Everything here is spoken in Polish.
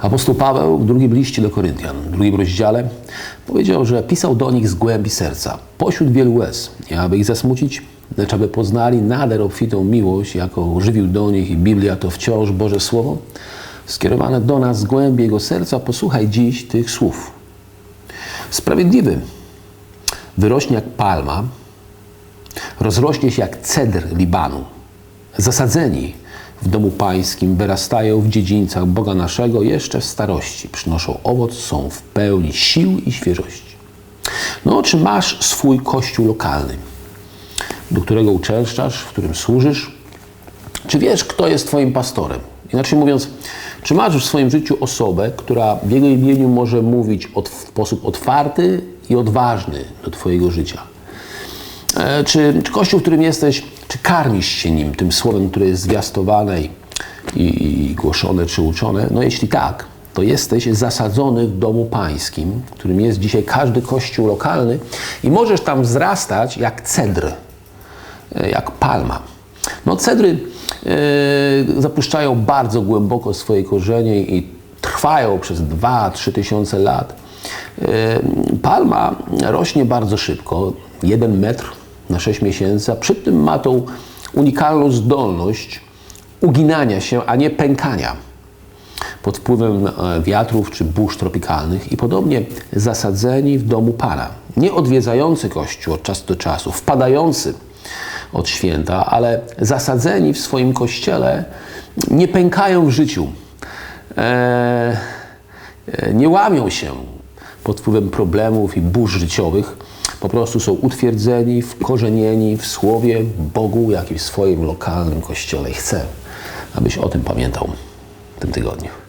Apostoł Paweł w drugim liście do Koryntian, w drugim rozdziale, powiedział, że pisał do nich z głębi serca, pośród wielu łez, nie aby ich zasmucić, lecz aby poznali nader obfitą miłość, jaką żywił do nich i Biblia to wciąż Boże Słowo, skierowane do nas z głębi Jego serca. Posłuchaj dziś tych słów. Sprawiedliwy wyrośnie jak palma, rozrośnie się jak cedr Libanu. Zasadzeni w domu pańskim wyrastają w dziedzińcach Boga naszego jeszcze w starości. Przynoszą owoc, są w pełni sił i świeżości. No, czy masz swój kościół lokalny, do którego uczęszczasz, w którym służysz? Czy wiesz, kto jest Twoim pastorem? Inaczej mówiąc, czy masz w swoim życiu osobę, która w jego imieniu może mówić od, w sposób otwarty i odważny do Twojego życia? E, Czy, czy Kościół, w którym jesteś, czy karmisz się nim, tym słowem, które jest zwiastowane i, i, i głoszone, czy uczone? No jeśli tak, to jesteś zasadzony w domu pańskim, którym jest dzisiaj każdy kościół lokalny i możesz tam wzrastać jak cedr, e, jak palma. No cedry e, zapuszczają bardzo głęboko swoje korzenie i trwają przez 2-3 tysiące lat. E, palma rośnie bardzo szybko, 1 metr na 6 miesięcy, a przy tym ma tą unikalną zdolność uginania się, a nie pękania pod wpływem e, wiatrów czy burz tropikalnych i podobnie zasadzeni w domu Pana. Nie odwiedzający Kościół od czasu do czasu, wpadający od święta, ale zasadzeni w swoim Kościele nie pękają w życiu, e, e, nie łamią się pod wpływem problemów i burz życiowych. Po prostu są utwierdzeni, wkorzenieni w Słowie Bogu, jak i w swoim lokalnym Kościele. I chcę, abyś o tym pamiętał w tym tygodniu.